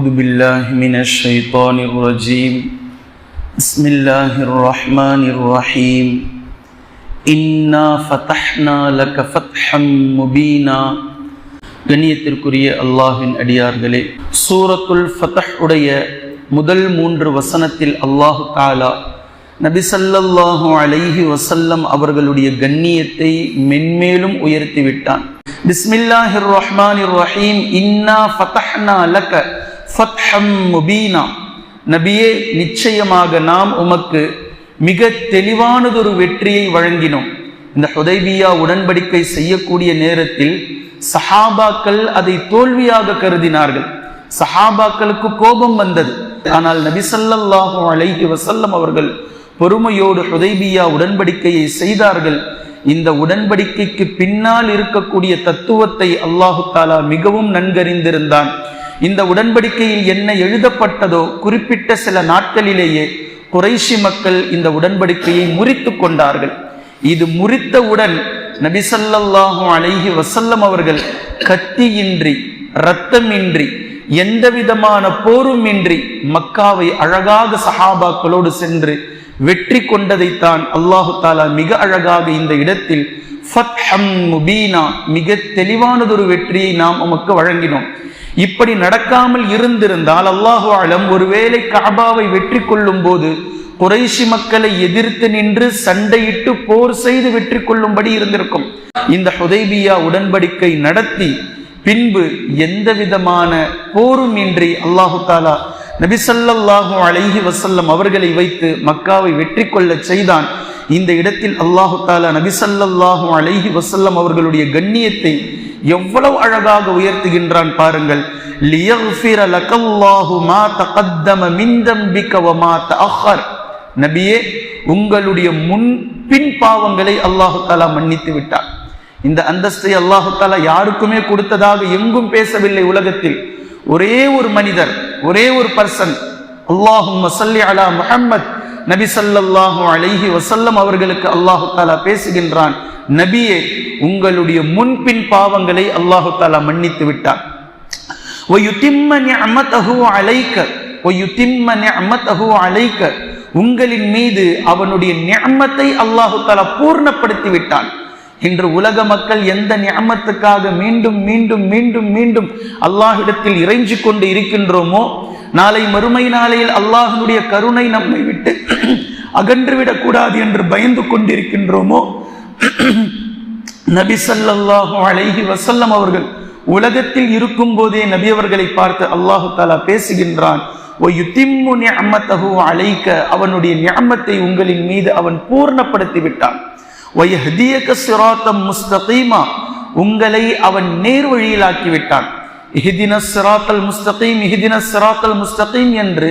أعوذ بالله من الشيطان الرجيم بسم الله الرحمن الرحيم إنا فتحنا لك فتحا مبينا கண்ணியத்திற்குரிய அல்லாஹின் அடியார்களே சூரத்துல் ஃபதஹ் உடைய முதல் மூன்று வசனத்தில் அல்லாஹு தாலா நபி ஸல்லல்லாஹு அலைஹி வஸல்லம் அவர்களுடைய கண்ணியத்தை மென்மேலும் உயர்த்தி விட்டான் பிஸ்மில்லாஹிர் ரஹ்மானிர் ரஹீம் இன்னா ஃபதஹ்னா லக ஃபத்ஹம் முபீனா. நபியே நிச்சயமாக நாம் உமக்கு மிக தெளிவானதொரு வெற்றியை வழங்கினோம். இந்த ஹுதைபியா உடன்படிக்கை செய்யக்கூடிய நேரத்தில் சஹாபாக்கள் அதை தோல்வியாக கருதினார்கள். சஹாபாக்களுக்கு கோபம் வந்தது. ஆனால் நபி அலைஹி வசல்லம் அவர்கள் பொறுமையோடு ஹுதைபியா உடன்படிக்கையை செய்தார்கள். இந்த உடன்படிக்கைக்கு பின்னால் இருக்கக்கூடிய தத்துவத்தை அல்லாஹு தாலா மிகவும் நன்கறிந்திருந்தான். இந்த உடன்படிக்கையில் என்ன எழுதப்பட்டதோ குறிப்பிட்ட சில நாட்களிலேயே குறைஷி மக்கள் இந்த உடன்படிக்கையை முறித்து கொண்டார்கள். இது முறித்தவுடன் நபிசல்லாஹு அலைஹி வசல்லம் அவர்கள் கத்தியின்றி இரத்தமின்றி எந்த விதமான போரும் இன்றி மக்காவை அழகாக சஹாபாக்களோடு சென்று வெற்றி கொண்டதைத்தான் அல்லாஹு தாலா மிக அழகாக இந்த இடத்தில் முபீனா மிக தெளிவானதொரு வெற்றியை நாம் உமக்கு வழங்கினோம். இப்படி நடக்காமல் இருந்திருந்தால் அல்லாஹு ஆலம் ஒருவேளை காபாவை வெற்றி கொள்ளும் போது குறைஷி மக்களை எதிர்த்து நின்று சண்டையிட்டு போர் செய்து வெற்றி கொள்ளும்படி இருந்திருக்கும். இந்த ஹுதைபியா உடன்படிக்கை நடத்தி பின்பு எந்த விதமான போரும் இன்றி அல்லாஹு தாலா நபிசல்லாஹு அலைஹி வசல்லம் அவர்களை வைத்து மக்காவை வெற்றி கொள்ள செய்தான். இந்த இடத்தில் அல்லாஹு தாலா நபிசல்லாஹு அலைஹி வசல்லம் அவர்களுடைய கண்ணியத்தை எவ்வளவு அழகாக உயர்த்துகின்றான் பாருங்கள். நபியே உங்களுடைய முன் பின் பாவங்களை அல்லாஹு தாலா மன்னித்து விட்டார். இந்த அந்தஸ்தை அல்லாஹு தாலா யாருக்குமே கொடுத்ததாக எங்கும் பேசவில்லை உலகத்தில். ஒரே ஒரு மனிதர் ஒரே ஒரு பர்சன் அல்லாஹும் சல்லி அலா முஹம்மத். நபி சல்லாஹூ அலைஹி வசல்லம் அவர்களுக்கு அல்லாஹு தாலா பேசுகின்றான். நபியே உங்களுடைய முன்பின் பாவங்களை அல்லாஹு தாலா மன்னித்து விட்டார் ஒயுத்திம்ம உங்களின் மீது அவனுடைய நியமத்தை அல்லாஹு தாலா பூர்ணப்படுத்தி விட்டான். இன்று உலக மக்கள் எந்த நியமத்துக்காக மீண்டும் மீண்டும் மீண்டும் மீண்டும் அல்லாஹிடத்தில் இறைஞ்சு கொண்டு இருக்கின்றோமோ நாளை மறுமை நாளையில் அல்லாஹனுடைய கருணை நம்மை விட்டு அகன்றுவிடக் கூடாது என்று பயந்து கொண்டிருக்கின்றோமோ நபி சல்லாஹு அலைஹி வசல்லம் அவர்கள் உலகத்தில் இருக்கும் போதே நபி அவர்களை பார்த்து அல்லாஹு தாலா பேசுகின்றான். அழைக்க அவனுடைய ஞாமத்தை உங்களின் மீது அவன் பூர்ணப்படுத்தி விட்டான். முஸ்தகீமா. உங்களை அவன் நேர் விட்டான். இஹிதின சிராத்தல் முஸ்தகீம் இஹிதின சிராத்தல் முஸ்தகீம் என்று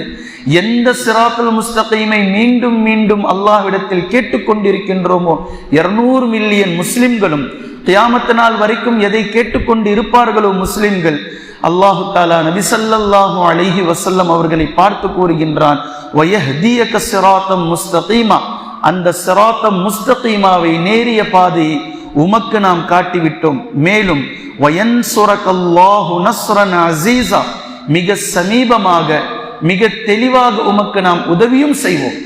எந்த சிராத்தல் முஸ்தகீமை மீண்டும் மீண்டும் அல்லாஹ்விடத்தில் கேட்டுக்கொண்டிருக்கின்றோமோ இருநூறு மில்லியன் முஸ்லிம்களும் தியாமத்த நாள் வரைக்கும் எதை கேட்டுக்கொண்டு இருப்பார்களோ முஸ்லிம்கள் அல்லாஹு தாலா நபிசல்லாஹு அலைஹி வசல்லம் அவர்களை பார்த்து கூறுகின்றான் வயஹ்தியக சிராத்தம் முஸ்தகீமா? அந்த சிராத்தம் முஸ்தகீமாவை நேரிய பாதையை உமக்கு நாம் காட்டிவிட்டோம். மேலும் அசீசா மிக சமீபமாக மிக தெளிவாக உமக்கு நாம் உதவியும் செய்வோம்.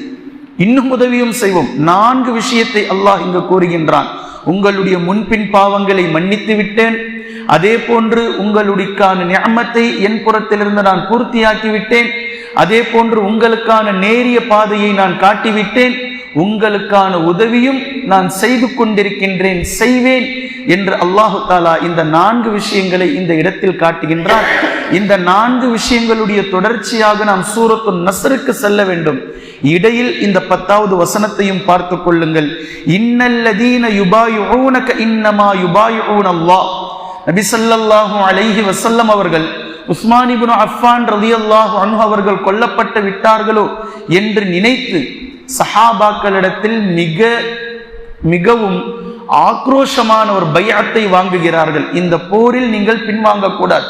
இன்னும் உதவியும் செய்வோம். நான்கு விஷயத்தை அல்லாஹ் இங்கு கூறுகின்றான். உங்களுடைய முன்பின் பாவங்களை மன்னித்து விட்டேன். அதே போன்று உங்களுடைக்கான ஞாமத்தை என் புறத்திலிருந்து நான் பூர்த்தியாக்கி விட்டேன். அதே போன்று உங்களுக்கான நேரிய பாதையை நான் காட்டிவிட்டேன். உங்களுக்கான உதவியும் நான் செய்து கொண்டிருக்கின்றேன் செய்வேன் என்று அல்லாஹு தாலா இந்த நான்கு விஷயங்களை இந்த இடத்தில் காட்டுகின்றார் இந்த நான்கு விஷயங்களுடைய தொடர்ச்சியாக நாம் சூரத்து நசருக்கு செல்ல வேண்டும். இடையில் இந்த பத்தாவது வசனத்தையும் பார்த்து கொள்ளுங்கள். இன்னல்லதீன யுபாயுனக இன்னமா யுபாயுன் அல்லாஹ் நபி ஸல்லல்லாஹு அலைஹி வசல்லம் அவர்கள் உஸ்மானிபுன் இப்னு அஃபான் ரலியல்லாஹு அன்ஹு அவர்கள் கொல்லப்பட்டு விட்டார்களோ என்று நினைத்து சஹாபாக்களிடத்தில் மிக மிகவும் ஆக்ரோஷமான ஒரு பையத்தை வாங்குகிறார்கள். இந்த போரில் நீங்கள் பின்வாங்கக்கூடாது.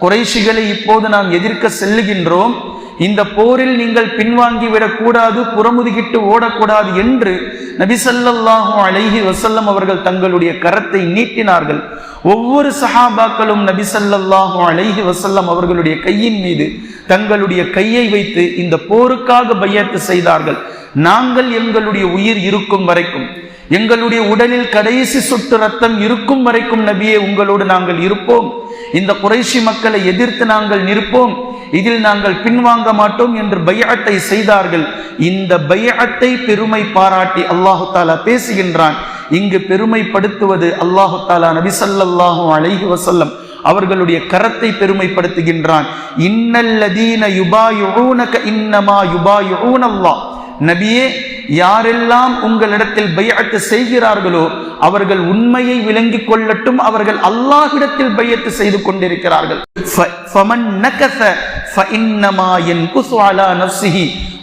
குறைஷிகளை இப்போது நாம் எதிர்க்க செல்லுகின்றோம். இந்த போரில் நீங்கள் பின்வாங்கிவிடக் கூடாது புறமுதுகிட்டு ஓடக்கூடாது என்று நபிசல்லாஹு அலைஹி வசல்லம் அவர்கள் தங்களுடைய கரத்தை நீட்டினார்கள். ஒவ்வொரு சஹாபாக்களும் நபிசல்லாஹு அலைஹி வசல்லம் அவர்களுடைய கையின் மீது தங்களுடைய கையை வைத்து இந்த போருக்காக பையத்து செய்தார்கள். நாங்கள் எங்களுடைய உயிர் இருக்கும் வரைக்கும் எங்களுடைய உடலில் கடைசி சொட்டு ரத்தம் இருக்கும் வரைக்கும் நபியே உங்களோடு நாங்கள் இருப்போம். இந்த குறைஷி மக்களை எதிர்த்து நாங்கள் நிற்போம். இதில் நாங்கள் பின்வாங்க மாட்டோம் என்று பையத்தை செய்தார்கள். இந்த பையத்தை பெருமை பாராட்டி அல்லாஹு தாலா பேசுகின்றான். இங்கு பெருமைப்படுத்துவது அல்லாஹு தாலா நபி அலைஹி அவர்களுடைய கரத்தை பெருமைப்படுத்துகின்றான். இன்னல்லதீன யுபாயுனக இன்னமா யுபாயுனல்லா நபியே யாரெல்லாம் உங்களிடத்தில் பையத்து செய்கிறார்களோ அவர்கள் உண்மையை விளங்கிக் கொள்ளட்டும் அவர்கள் அல்லாஹிடத்தில் பையத்து செய்து கொண்டிருக்கிறார்கள்.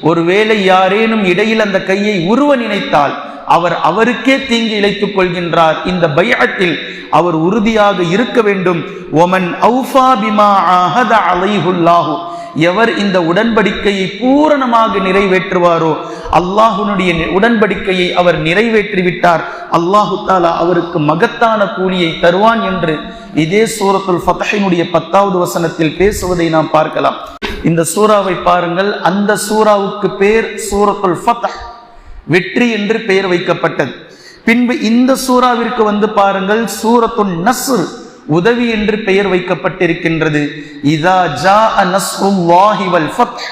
ஒருவேளை யாரேனும் இடையில் அந்த கையை உருவ நினைத்தால் அவர் அவருக்கே தீங்கு இழைத்துக் கொள்கின்றார். இந்த பையத்தில் அவர் உறுதியாக இருக்க வேண்டும். ஒமன் ஔஃபா பிமா அஹத அலைஹுல்லாஹு. எவர் இந்த உடன்படிக்கையை பூரணமாக நிறைவேற்றுவாரோ அல்லாஹுனுடைய உடன்படிக்கையை அவர் நிறைவேற்றிவிட்டார். அல்லாஹு தாலா அவருக்கு மகத்தான கூலியை தருவான் என்று இதே சூரத்துல் ஃபதஹினுடைய பத்தாவது வசனத்தில் பேசுவதை நாம் பார்க்கலாம். இந்த சூறாவை பாருங்கள். அந்த சூறாவுக்கு பேர் சூரத்துல் ஃபத்தஹ் வெற்றி என்று பெயர் வைக்கப்பட்டது. பின்பு இந்த சூறாவிற்கு வந்து பாருங்கள் சூரத்துன் நஸ்ர் உதவி என்று பெயர் வைக்கப்பட்டிருக்கின்றது. இதா ஜா நஸ்ருல்லாஹி வல் ஃபத்ஹ்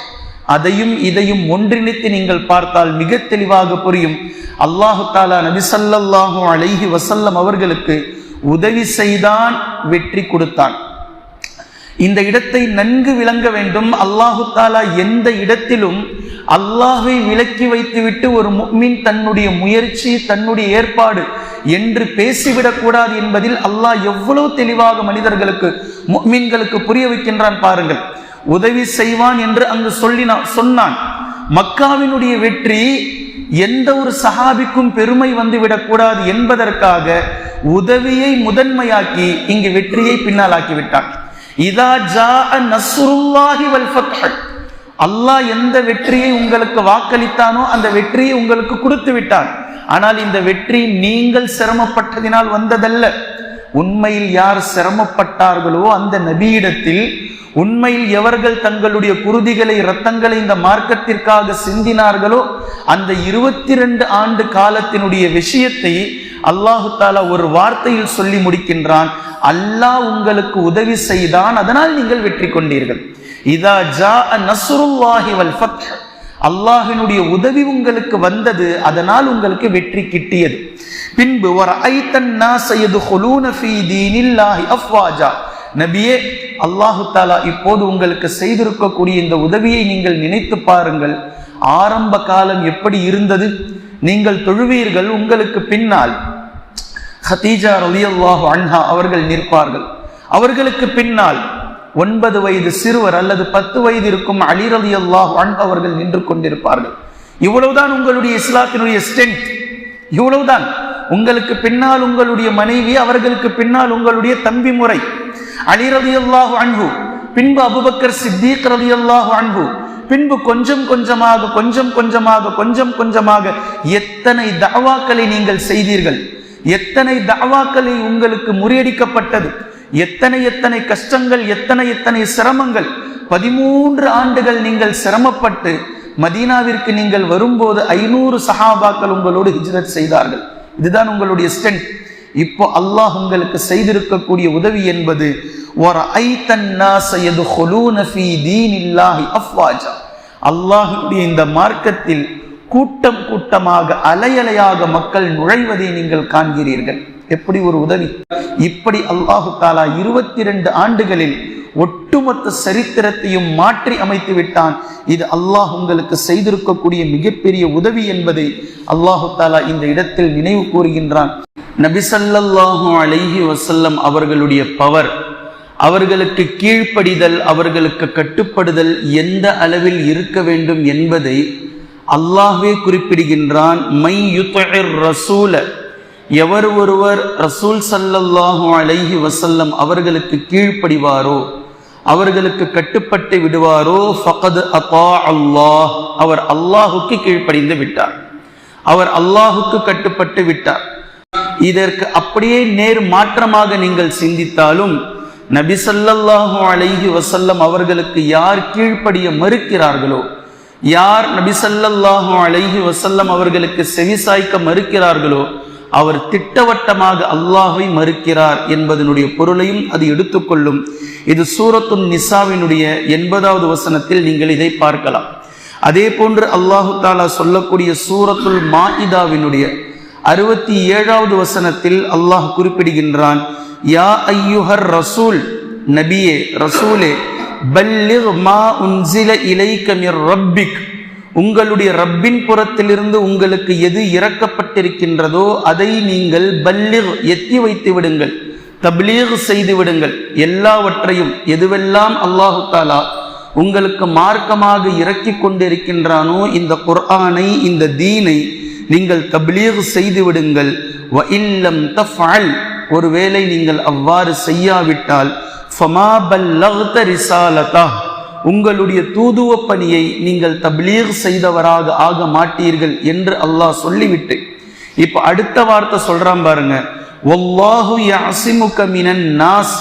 அதையும் இதையும் ஒன்றிணைத்து நீங்கள் பார்த்தால் மிக தெளிவாக புரியும். அல்லாஹு தாலா நபி ஸல்லல்லாஹு அலைஹி வசல்லம் அவர்களுக்கு உதவி செய்தான் வெற்றி கொடுத்தான். இந்த இடத்தை நன்கு விளங்க வேண்டும். அல்லாஹு தாலா எந்த இடத்திலும் அல்லாஹை விலக்கி வைத்துவிட்டு ஒரு முக்மின் தன்னுடைய முயற்சி தன்னுடைய ஏற்பாடு என்று பேசிவிடக் கூடாது என்பதில் அல்லாஹ் எவ்வளவு தெளிவாக மனிதர்களுக்கு முக்மீன்களுக்கு புரிய வைக்கின்றான் பாருங்கள். உதவி செய்வான் என்று அங்கு சொல்லினான் சொன்னான். மக்காவினுடைய வெற்றி எந்த ஒரு சஹாபிக்கும் பெருமை வந்துவிடக்கூடாது என்பதற்காக உதவியை முதன்மையாக்கி இங்கு வெற்றியை பின்னாலாக்கிவிட்டான் இதா ஜா நஸ்ருல்லாஹி வல் ஃபத்ஹ். அல்லாஹ் எந்த வெற்றியை உங்களுக்கு வாக்களித்தானோ அந்த வெற்றியை உங்களுக்கு கொடுத்து விட்டான். ஆனால் இந்த வெற்றி நீங்கள் சிரமப்பட்டதினால் வந்ததல்ல. உண்மையில் யார் சிரமப்பட்டார்களோ அந்த நபியிடத்தில் உண்மையில் எவர்கள் தங்களுடைய குருதிகளை இரத்தங்களை இந்த மார்க்கத்திற்காக சிந்தினார்களோ அந்த இருபத்தி ரெண்டு ஆண்டு காலத்தினுடைய விஷயத்தை அல்லாஹு தாலா ஒரு வார்த்தையில் சொல்லி முடிக்கின்றான். அல்லாஹ் உங்களுக்கு உதவி செய்தான். அதனால் நீங்கள் வெற்றி கொண்டீர்கள். இதா ஜா நசுருல்லாஹி வல் ஃபத். அல்லாஹினுடைய உதவி உங்களுக்கு வந்தது. அதனால் உங்களுக்கு வெற்றி கிட்டியது. பின்பு ஒரு ஐத்தன் நாசையது ஹொலூன ஃபீ தீனில்லாஹி அஃப்வாஜா. நபியே அல்லாஹு தாலா இப்போது உங்களுக்கு செய்திருக்கக்கூடிய இந்த உதவியை நீங்கள் நினைத்து பாருங்கள். ஆரம்ப காலம் எப்படி இருந்தது? நீங்கள் தொழுவீர்கள். உங்களுக்கு பின்னால் ஹதீஜா ரலியல்லாஹு அன்ஹா அவர்கள் நிற்பார்கள். அவர்களுக்கு பின்னால் ஒன்பது வயது சிறுவர் அல்லது பத்து வயது இருக்கும் அலி ரலியல்லாஹு அன்ஹு அவர்கள் நின்று கொண்டிருப்பார்கள். இவ்வளவுதான் உங்களுடைய இஸ்லாத்தினுடைய ஸ்ட்ரென்த் இவ்வளவுதான். உங்களுக்கு பின்னால் உங்களுடைய மனைவி அவர்களுக்கு பின்னால் உங்களுடைய தம்பி முறை. அலி ரலியல்லாஹு அன்ஹு பின்பு அபுபக்கர் சித்திக் ரலியல்லாஹு அன்ஹு பின்பு கொஞ்சம் கொஞ்சமாக கொஞ்சம் கொஞ்சமாக கொஞ்சம் கொஞ்சமாக எத்தனை தாவாக்களை நீங்கள் செய்தீர்கள்? எத்தனை தாவாக்களை உங்களுக்கு முறியடிக்கப்பட்டது? எத்தனை எத்தனை கஷ்டங்கள் எத்தனை எத்தனை சிரமங்கள்? பதிமூன்று ஆண்டுகள் நீங்கள் சிரமப்பட்டு மதீனாவிற்கு நீங்கள் வரும்போது ஐநூறு சஹாபாக்கள் உங்களோடு ஹிஜ்ரத் செய்தார்கள். இதுதான் உங்களுடைய ஸ்ட்ரென்த் இப்போ அல்லாஹ் உங்களுக்கு செய்திருக்கக்கூடிய உதவி என்பது ஒரு அல்லாஹுடைய இந்த மார்க்கத்தில் கூட்டம் கூட்டமாக அலையலையாக மக்கள் நுழைவதை நீங்கள் காண்கிறீர்கள். எப்படி ஒரு உதவி? இப்படி அல்லாஹு தாலா இருபத்தி ரெண்டு ஆண்டுகளில் ஒட்டுமொத்த சரித்திரத்தையும் மாற்றி அமைத்து விட்டான். இது அல்லாஹ் உங்களுக்கு செய்திருக்கக்கூடிய மிகப்பெரிய உதவி என்பதை அல்லாஹு தாலா இந்த இடத்தில் நினைவு கூறுகின்றான். நபிசல்லாஹு அலைஹி வசல்லம் அவர்களுடைய பவர் அவர்களுக்கு கீழ்ப்படிதல் அவர்களுக்கு கட்டுப்படுதல் எந்த அளவில் இருக்க வேண்டும் என்பதை அல்லாஹ்வே குறிப்பிடுகின்றான் மை யுத்தர் ரசூல. எவர் ஒருவர் ரசூல் சல்லல்லாஹு அலைஹி வசல்லம் அவர்களுக்கு கீழ்ப்படிவாரோ அவர்களுக்கு கட்டுப்பட்டு விடுவாரோ ஃபகத் அத்தா அல்லாஹ். அவர் அல்லாஹுக்கு கீழ்ப்படிந்து விட்டார். அவர் அல்லாஹுக்கு கட்டுப்பட்டு விட்டார். இதற்கு அப்படியே நேர் மாற்றமாக நீங்கள் சிந்தித்தாலும் நபி சல்லல்லாஹு அலைஹி வசல்லம் அவர்களுக்கு யார் கீழ்ப்படிய மறுக்கிறார்களோ யார் நபிசல்லாஹு அலைஹி வசல்லம் அவர்களுக்கு செவிசாய்க்க மறுக்கிறார்களோ அவர் திட்டவட்டமாக அல்லாஹை மறுக்கிறார் என்பதனுடைய பொருளையும் அது எடுத்துக்கொள்ளும். இது சூரத்துன் நிசாவினுடைய எண்பதாவது வசனத்தில் நீங்கள் இதை பார்க்கலாம். அதே போன்று அல்லாஹு தாலா சொல்லக்கூடிய சூரத்துல் மாஇதாவினுடைய அறுபத்தி ஏழாவது வசனத்தில் அல்லாஹ் குறிப்பிடுகின்றான் யா ஐயுஹர் ரசூல் நபியே ரசூலே பல்லிர் மா உன்சில இலைக்க ரப்பிக். உங்களுடைய ரப்பின் புறத்திலிருந்து உங்களுக்கு எது இறக்கப்பட்டிருக்கின்றதோ அதை நீங்கள் பல்லிர் எத்தி வைத்து விடுங்கள். தப்லீக் செய்து விடுங்கள். எல்லாவற்றையும் எதுவெல்லாம் அல்லாஹு தாலா உங்களுக்கு மார்க்கமாக இறக்கி கொண்டிருக்கின்றானோ இந்த குர்ஆனை இந்த தீனை நீங்கள் தப்லீக் செய்து விடுங்கள். ஒருவேளை நீங்கள் அவ்வாறு செய்யாவிட்டால் உங்களுடைய தூதுவ பணியை நீங்கள் தப்லீக் செய்தவராக ஆக மாட்டீர்கள் என்று அல்லாஹ் சொல்லிவிட்டு. இப்ப அடுத்த வார்த்தை சொல்றான் பாருங்க. வல்லாஹு யஅசிமுக மினன் நாஸ்.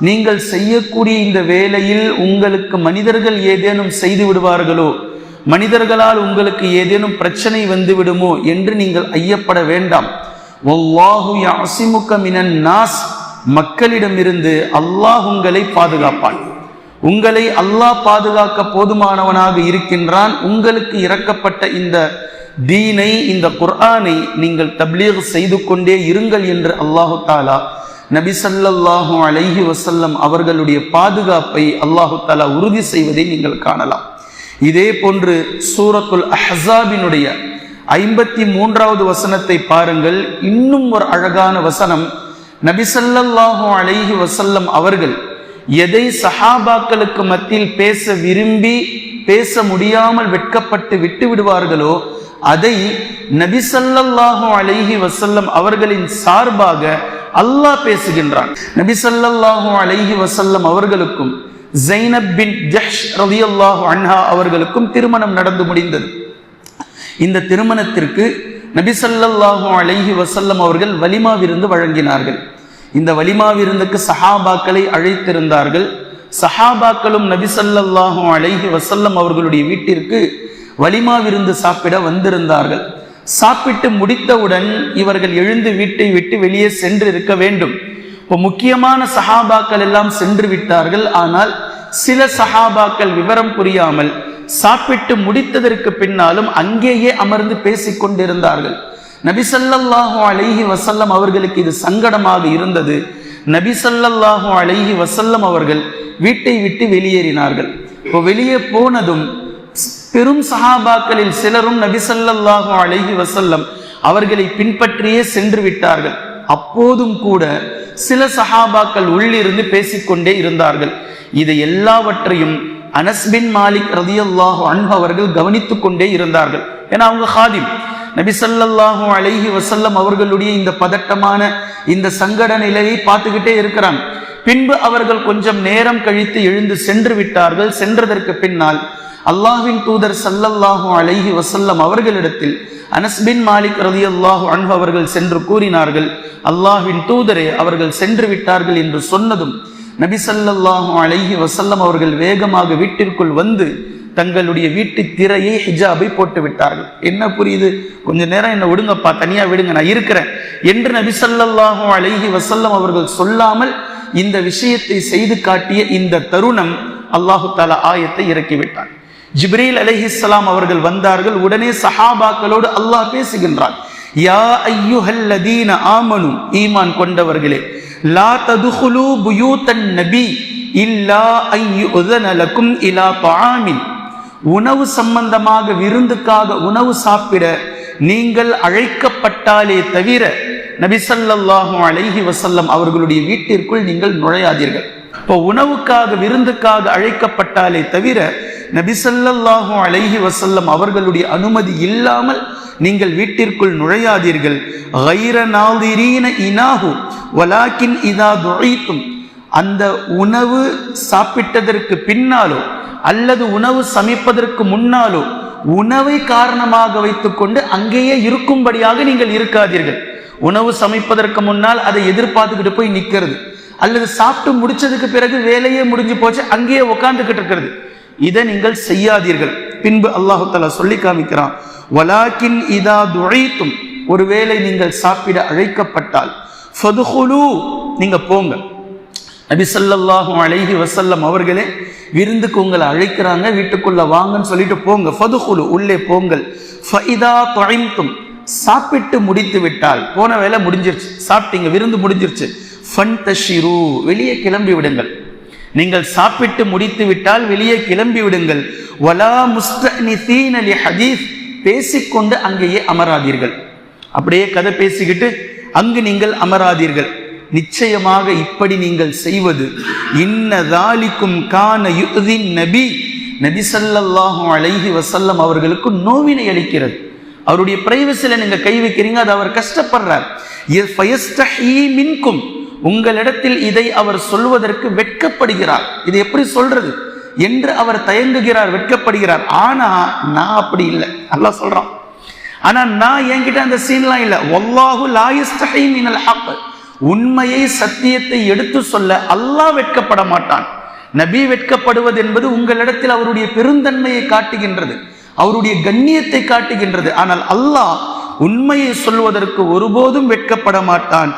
நீங்கள் செய்யக்கூடிய இந்த வேலையில் உங்களுக்கு மனிதர்கள் ஏதேனும் செய்து விடுவார்களோ? மனிதர்களால் உங்களுக்கு ஏதேனும் பிரச்சனை வந்து விடுமோ என்று நீங்கள் ஐயப்பட வேண்டாம். வல்லாஹு யாசிமுக மினன் நாஸ். மக்களிடமிருந்து அல்லாஹ் உங்களை பாதுகாப்பான். உங்களை அல்லாஹ் பாதுகாக்க போதுமானவனாக இருக்கின்றான். உங்களுக்கு இறக்கப்பட்ட இந்த தீனை இந்த குர்ஆனை நீங்கள் தப்லீக் செய்து கொண்டே இருங்கள் என்று அல்லாஹு தாலா நபி ஸல்லல்லாஹு அலைஹி வசல்லம் அவர்களுடைய பாதுகாப்பை அல்லாஹு தாலா உறுதி செய்வதை நீங்கள் காணலாம். இதே போன்று சூரத்துல் அஹாபினுடைய ஐம்பத்தி மூன்றாவது வசனத்தை பாருங்கள். இன்னும் ஒரு அழகான வசனம் நபி அலைஹி வசல்லம் அவர்கள் எதை சஹாபாக்களுக்கு மத்தியில் பேச விரும்பி பேச முடியாமல் வெட்கப்பட்டு விட்டு விடுவார்களோ அதை நபி அலைஹி வசல்லம் அவர்களின் சார்பாக அல்லாஹ் பேசுகின்றான். நபி அலைஹி வசல்லம் அவர்களுக்கும் ஜைனப் பின் ஜஹ்ஷ் ரலியல்லாஹு அன்ஹா அவர்களுக்கும் திருமணம் நடந்து முடிந்தது. இந்த திருமணத்திற்கு நபி அலைஹி வசல்லம் அவர்கள் வலிமா விருந்து வழங்கினார்கள். இந்த வலிமா விருந்துக்கு சஹாபாக்களை அழைத்திருந்தார்கள். சஹாபாக்களும் நபி அலைஹி வசல்லம் அவர்களுடைய வீட்டிற்கு வலிமா விருந்து சாப்பிட வந்திருந்தார்கள். சாப்பிட்டு முடித்தவுடன் இவர்கள் எழுந்து வீட்டை விட்டு வெளியே சென்று இருக்க வேண்டும். இப்போ முக்கியமான சஹாபாக்கள் எல்லாம் சென்று விட்டார்கள். ஆனால் சில சஹாபாக்கள் விவரம் புரியாமல் சாப்பிட்டு முடித்ததற்கு பின்னாலும் அங்கேயே அமர்ந்து பேசிக் கொண்டிருந்தார்கள் நபிசல்லாஹு அலைஹி வசல்லம் அவர்களுக்கு இது சங்கடமாக இருந்தது. நபிசல்லாஹு அலைஹி வசல்லம் அவர்கள் வீட்டை விட்டு வெளியேறினார்கள். இப்போ வெளியே போனதும் பெரும் சஹாபாக்களில் சிலரும் நபிசல்லாஹு அலைஹி வசல்லம் அவர்களை பின்பற்றியே சென்று விட்டார்கள். அப்போதும் கூட சில சஹாபாக்கள் உள்ளிருந்து பேசிக்கொண்டே இருந்தார்கள். இதை எல்லாவற்றையும் அனஸ்பின் மாலிக் ரதியல்லாஹு அன்பு அவர்கள் கவனித்துக் கொண்டே இருந்தார்கள். ஏன்னா அவங்க ஹாதிம். நபி அலைஹி வசல்லம் அவர்களுடைய இந்த பதட்டமான இந்த சங்கட நிலையை பார்த்துக்கிட்டே இருக்கிறாங்க. பின்பு அவர்கள் கொஞ்சம் நேரம் கழித்து எழுந்து சென்று விட்டார்கள். சென்றதற்கு பின்னால் அல்லாஹின் தூதர் சல்லல்லாஹு அலைஹி வசல்லம் அவர்களிடத்தில் அனஸ்பின் மாலிக் மாலிக் ரலியல்லாஹு அன்பு அவர்கள் சென்று கூறினார்கள் அல்லாஹின் தூதரே அவர்கள் சென்று விட்டார்கள் என்று சொன்னதும் நபிசல்லாஹு அழகி வசல்லம் அவர்கள் வேகமாக வீட்டிற்குள் வந்து தங்களுடைய வீட்டு திரையை ஹிஜாபை போட்டு விட்டார்கள். என்ன புரியுது? கொஞ்ச நேரம் என்ன விடுங்கப்பா தனியா விடுங்க நான் இருக்கிறேன் என்று நபி அழகி வசல்லம் அவர்கள் சொல்லாமல் இந்த விஷயத்தை செய்து காட்டிய இந்த தருணம் அல்லாஹு தாலா ஆயத்தை இறக்கிவிட்டார் ஜிப்ரீல் அலைஹிஸ்ஸலாம் அவர்கள் வந்தார்கள் உடனே சஹாபாக்களோடு அல்லாஹ் பேசுகின்றான். யா ஐயுஹல்லதீன ஆமனும் ஈமான் கொண்டவர்களே லா ததுகுலு புயூத்தன் நபி இல்லா ஐயுதனலக்கும் இலா பாமின் உணவு சம்பந்தமாக விருந்துக்காக உணவு சாப்பிட நீங்கள் அழைக்கப்பட்டாலே தவிர நபிசல்லாஹும் அழகி அலைஹி அவர்களுடைய வீட்டிற்குள் நீங்கள் நுழையாதீர்கள். இப்போ உணவுக்காக விருந்துக்காக அழைக்கப்பட்டாலே தவிர நபிசல்லாஹு அலைஹி வசல்லம் அவர்களுடைய அனுமதி இல்லாமல் நீங்கள் வீட்டிற்குள் நுழையாதீர்கள். கைர இனாஹு வலாக்கின் இதா துழைத்தும் அந்த உணவு சாப்பிட்டதற்கு பின்னாலோ அல்லது உணவு சமைப்பதற்கு முன்னாலோ உணவை காரணமாக வைத்துக்கொண்டு அங்கேயே இருக்கும்படியாக நீங்கள் இருக்காதீர்கள். உணவு சமைப்பதற்கு முன்னால் அதை எதிர்பார்த்துக்கிட்டு போய் நிற்கிறது அல்லது சாப்பிட்டு முடிச்சதுக்கு பிறகு வேலையே முடிஞ்சு போச்சு அங்கேயே உட்காந்துக்கிட்டு இருக்கிறது. இதை நீங்கள் செய்யாதீர்கள். பின்பு அல்லாஹு தாலா சொல்லி காமிக்கிறான் வலாக்கின் இதா துழைத்தும் ஒருவேளை நீங்கள் சாப்பிட அழைக்கப்பட்டால் ஃபதுஹுலு நீங்க போங்க. நபி ஸல்லல்லாஹு வசல்லம் அவர்களே விருந்துக்கு உங்களை அழைக்கிறாங்க வீட்டுக்குள்ள வாங்கன்னு சொல்லிட்டு போங்க. ஃபதுஹுலு உள்ளே போங்கள். ஃபைதா தொழைத்தும் சாப்பிட்டு முடித்து விட்டால் போன வேலை முடிஞ்சிருச்சு. சாப்பிட்டீங்க விருந்து முடிஞ்சிருச்சு. ஃபன்தஷிரு வெளியே கிளம்பி விடுங்கள். நீங்கள் சாப்பிட்டு முடித்து விட்டால் வெளியே கிளம்பி விடுங்கள். வலா முஸ்தீன் அலி ஹதீஸ். பேசிக்கொண்டு அங்கேயே அமராதீர்கள். அப்படியே கதை பேசிக்கிட்டு அங்கு நீங்கள் அமராதீர்கள். நிச்சயமாக இப்படி நீங்கள் செய்வது. இன்னதாலிக்கும் கான யுதின் நபி. நபி சல்லாஹும் அழகி வசல்லம் அவர்களுக்கு நோவினை அளிக்கிறது. அவருடைய பிரைவசியில் நீங்கள் கை வைக்கிறீங்க அது அவர் கஷ்டப்படுறார். மின்கும். உங்களிடத்தில் இதை அவர் சொல்வதற்கு வெட்கப்படுகிறார். இது எப்படி சொல்றது? என்று அவர் தயங்குகிறார் வெட்கப்படுகிறார். ஆனா நான் அப்படி இல்லை. அல்லாஹ் சொல்றான். ஆனா நான் என்கிட்ட அந்த சீன்லாம் இல்லை. ஒல்லாஹு லா மினல் உண்மையை சத்தியத்தை எடுத்து சொல்ல அல்லாஹ் வெட்கப்பட மாட்டான். நபி வெட்கப்படுவது என்பது உங்களிடத்தில் அவருடைய பெருந்தன்மையை காட்டுகின்றது. அவருடைய கண்ணியத்தை காட்டுகின்றது. ஆனால் அல்லாஹ் உண்மையை சொல்வதற்கு ஒருபோதும் வெட்கப்பட மாட்டான்.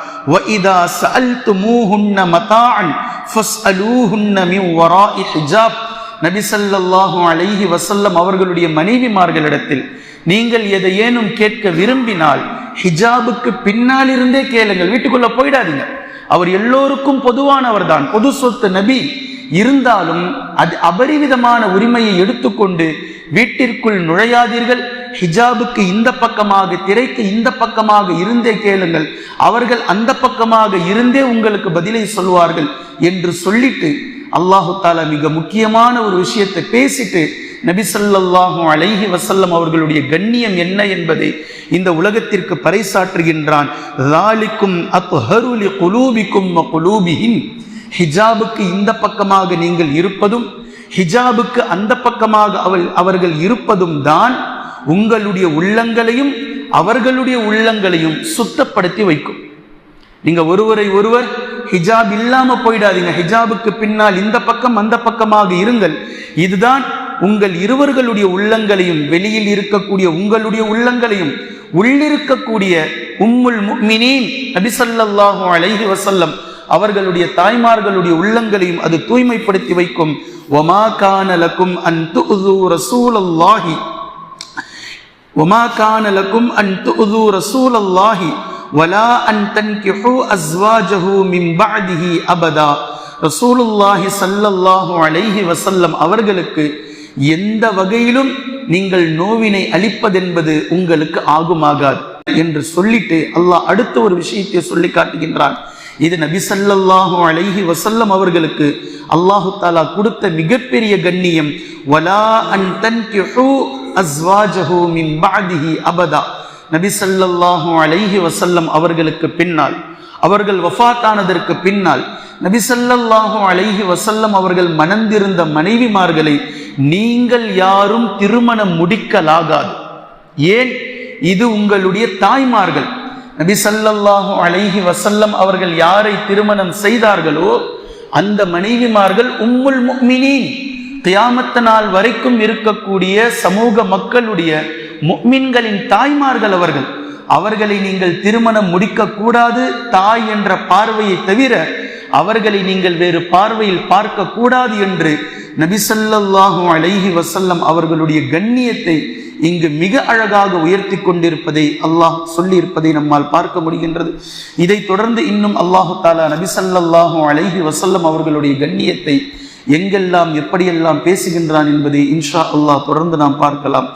நபிசல்லாஹு அலைஹி வசல்லம் அவர்களுடைய மனைவிமார்களிடத்தில் நீங்கள் எதையேனும் கேட்க விரும்பினால் ஹிஜாபுக்கு பின்னால் இருந்தே கேளுங்கள் வீட்டுக்குள்ள போயிடாதீங்க. அவர் எல்லோருக்கும் பொதுவானவர் தான் பொது சொத்து நபி. இருந்தாலும் அது அபரிவிதமான உரிமையை எடுத்துக்கொண்டு வீட்டிற்குள் நுழையாதீர்கள். ஹிஜாபுக்கு இந்த பக்கமாக திரைக்கு இந்த பக்கமாக இருந்தே கேளுங்கள். அவர்கள் அந்த பக்கமாக இருந்தே உங்களுக்கு பதிலை சொல்வார்கள் என்று சொல்லிட்டு அல்லாஹு தாலா மிக முக்கியமான ஒரு விஷயத்தை பேசிட்டு நபிசல்லாஹும் அழகி வசல்லம் அவர்களுடைய கண்ணியம் என்ன என்பதை இந்த உலகத்திற்கு பறைசாற்றுகின்றான். ஹிஜாபுக்கு இந்த பக்கமாக நீங்கள் இருப்பதும் ஹிஜாபுக்கு அந்த பக்கமாக அவள் அவர்கள் இருப்பதும் தான் உங்களுடைய உள்ளங்களையும் அவர்களுடைய உள்ளங்களையும் சுத்தப்படுத்தி வைக்கும். நீங்க ஒருவரை ஒருவர் ஹிஜாப் இல்லாம போயிடாதீங்க. ஹிஜாபுக்கு பின்னால் இந்த பக்கம் அந்த பக்கமாக இருங்கள். இதுதான் உங்கள் இருவர்களுடைய உள்ளங்களையும் வெளியில் இருக்கக்கூடிய உங்களுடைய உள்ளங்களையும் உள்ளிருக்கக்கூடிய உம்முல் முஃமினீன் நபிசல்லாஹு அலைஹி வசல்லம் அவர்களுடைய தாய்மார்களுடைய உள்ளங்களையும் அது தூய்மைப்படுத்தி வைக்கும். ஒமா கானலக்கும் அன் துஉது ரசூலல்லாஹி ஒமா கானலக்கும் அன் துது ரசூல் அல்லாஹி வலா அன் தன் கிஹு அஸ்வாஜஹு மிம் பாதிஹி அபதா ரசூலுல்லாஹி சல்லல்லாஹு அலைஹி வசல்லம் அவர்களுக்கு எந்த வகையிலும் நீங்கள் நோவினை அளிப்பதென்பது உங்களுக்கு ஆகுமாகாது என்று சொல்லிட்டு அல்லாஹ் அடுத்த ஒரு விஷயத்தை சொல்லி காட்டுகின்றான். இது நபி சல்லல்லாஹு அலைஹி வசல்லம் அவர்களுக்கு அல்லாஹு தாலா கொடுத்த மிகப்பெரிய கண்ணியம். வலா அன் தன் அஸ்வாஜஹு மின் பாதிஹி அபதா. நபி சல்லாஹூ அலைஹி வசல்லம் அவர்களுக்கு பின்னால் அவர்கள் வஃபாத்தானதற்கு பின்னால் நபி ஸல்லல்லாஹு அலைஹி வசல்லம் அவர்கள் மணந்திருந்த மனைவிமார்களை நீங்கள் யாரும் திருமணம் முடிக்கலாகாது. ஏன்? இது உங்களுடைய தாய்மார்கள். நபி ஸல்லல்லாஹு அலைஹி வசல்லம் அவர்கள் யாரை திருமணம் செய்தார்களோ அந்த மனைவிமார்கள் உம்முல் முக்மினின். கியாமத்த நாள் வரைக்கும் இருக்கக்கூடிய சமூக மக்களுடைய முஃமின்களின் தாய்மார்கள் அவர்கள் அவர்களை நீங்கள் திருமணம் முடிக்கக்கூடாது தாய் என்ற பார்வையை தவிர அவர்களை நீங்கள் வேறு பார்வையில் பார்க்க கூடாது என்று நபிசல்லாஹு அலைஹி வசல்லம் அவர்களுடைய கண்ணியத்தை இங்கு மிக அழகாக உயர்த்தி கொண்டிருப்பதை அல்லாஹ் சொல்லியிருப்பதை நம்மால் பார்க்க முடிகின்றது. இதைத் தொடர்ந்து இன்னும் அல்லாஹு தாலா நபிசல்லாஹு அலைஹி வசல்லம் அவர்களுடைய கண்ணியத்தை எங்கெல்லாம் எப்படியெல்லாம் பேசுகின்றான் என்பதை இன்ஷா அல்லாஹ் தொடர்ந்து நாம் பார்க்கலாம்.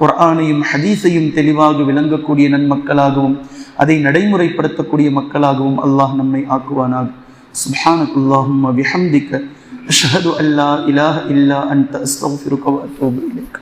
குர்ஆனையும் ஹதீஸையும் தெளிவாக விளங்கக்கூடிய நன்மக்களாகவும் அதை நடைமுறைப்படுத்தக்கூடிய மக்களாகவும் அல்லாஹ் நம்மை ஆக்குவானாக. சுப்ஹானக்குல்லாஹும் பிஹம்திக்க அஷ்ஹது அல்லா இலாஹ இல்லா அன்த அஸ்தக்ஃபிருக வ அத்தூபு இலைக்.